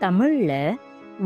தமிழ்ல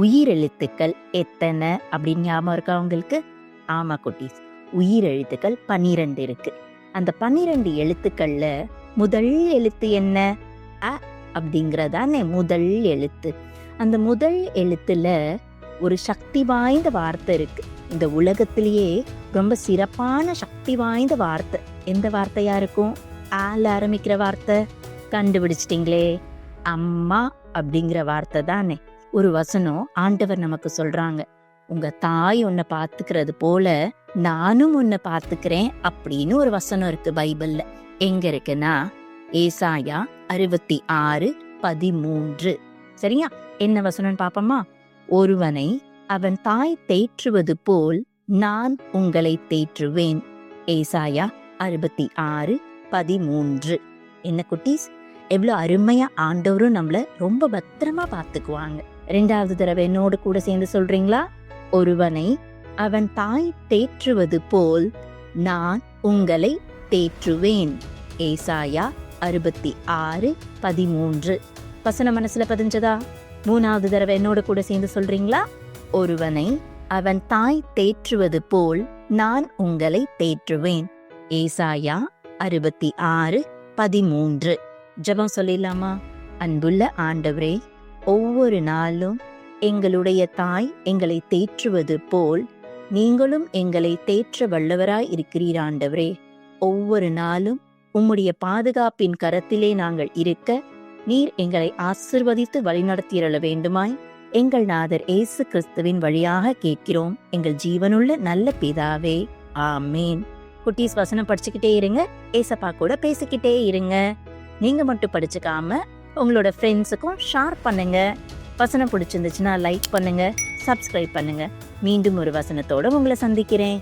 உயிரெழுத்துக்கள் எத்தனை அப்படின்னு ஞாபகம் இருக்கா உங்களுக்கு? ஆமா குட்டீஸ். உயிரெழுத்துக்கள் பன்னிரண்டு இருக்கு. அந்த பன்னிரண்டு எழுத்துக்கள்ல முதல் எழுத்து என்ன? அ அப்படிங்கறதானே முதல் எழுத்து. அந்த முதல் எழுத்துல ஒரு சக்தி வாய்ந்த வார்த்தை இருக்கு. இந்த உலகத்திலேயே ரொம்ப சிறப்பான சக்தி வாய்ந்த வார்த்தை. எந்த வார்த்தையா இருக்கும்? ஆல ஆரம்பிக்கிற வார்த்தை. கண்டுபிடிச்சிட்டிங்களே. அம்மா அப்படிங்கிற வார்த்தை தானே. ஒரு வசனம் ஆண்டவர் நமக்கு சொல்றாங்க. உங்க தாய் உன்னை பாத்துக்கிறது போல நானும் உன்னை பாத்துக்கிறேன் அப்படின்னு ஒரு வசனம் இருக்கு பைபிள்ல. எங்க இருக்குன்னா ஏசாயா அறுபத்தி ஆறு பதிமூன்று. சரியா? என்ன வசனம் பாப்போமா? ஒருவனை அவன் தாய் தேற்றுவது போல் நான் உங்களை தேற்றுவேன். ஏசாயா அறுபத்தி ஆறு பதிமூன்று. என்ன குட்டீஸ்? எவ்வளோ அருமையாக ஆண்டவரும் நம்மளை ரொம்ப பத்திரமா பார்த்துக்குவாங்க. ரெண்டாவது தடவை என்னோட கூட சேர்ந்து சொல்றீங்களா? ஒருவனை அவன் தாய் தேற்றுவது போல் நான் உங்களை தேற்றுவேன். ஏசாயா அறுபத்தி ஆறு பதிமூன்று. பசன மனசுல பதிஞ்சதா? மூணாவது தடவை என்னோட கூட சேர்ந்து சொல்றீங்களா? ஒருவனை அவன் தாய் தேற்றுவது போல் நான் உங்களை தேற்றுவேன். ஏசாயா அறுபத்தி ஆறு பதிமூன்று. ஜெபம் சொல்லிடலாமா? அன்புள்ள ஆண்டவரே ஒவ்வொரு நாளும் எங்களுடைய தாய் எங்களை தேற்றுவது போல் நீங்களும் எங்களை தேற்ற வல்லவராய் இருக்கிறீர் ஆண்டவரே. ஒவ்வொரு நாளும் உம்முடைய பாதுகாப்பின் கரத்திலே நாங்கள் இருக்க நீர் எங்களை ஆசிர்வதித்து வழிநடத்தியருள வேண்டுமாய் எங்கள் நாதர் இயேசு கிறிஸ்துவின் வழியாக கேட்கிறோம். எங்கள் ஜீவனுள்ள நல்ல பிதாவே ஆமேன். குட்டீஸ் வசனம் படிச்சுக்கிட்டே இருங்க. ஏசப்பா கூட பேசிக்கிட்டே இருங்க. நீங்கள் மட்டும் படிச்சுக்காம உங்களோட ஃப்ரெண்ட்ஸுக்கும் ஷேர் பண்ணுங்க. வசனம் பிடிச்சிருந்துச்சுன்னா லைக் பண்ணுங்க சப்ஸ்கிரைப் பண்ணுங்க. மீண்டும் ஒரு வசனத்தோடு உங்களை சந்திக்கிறேன்.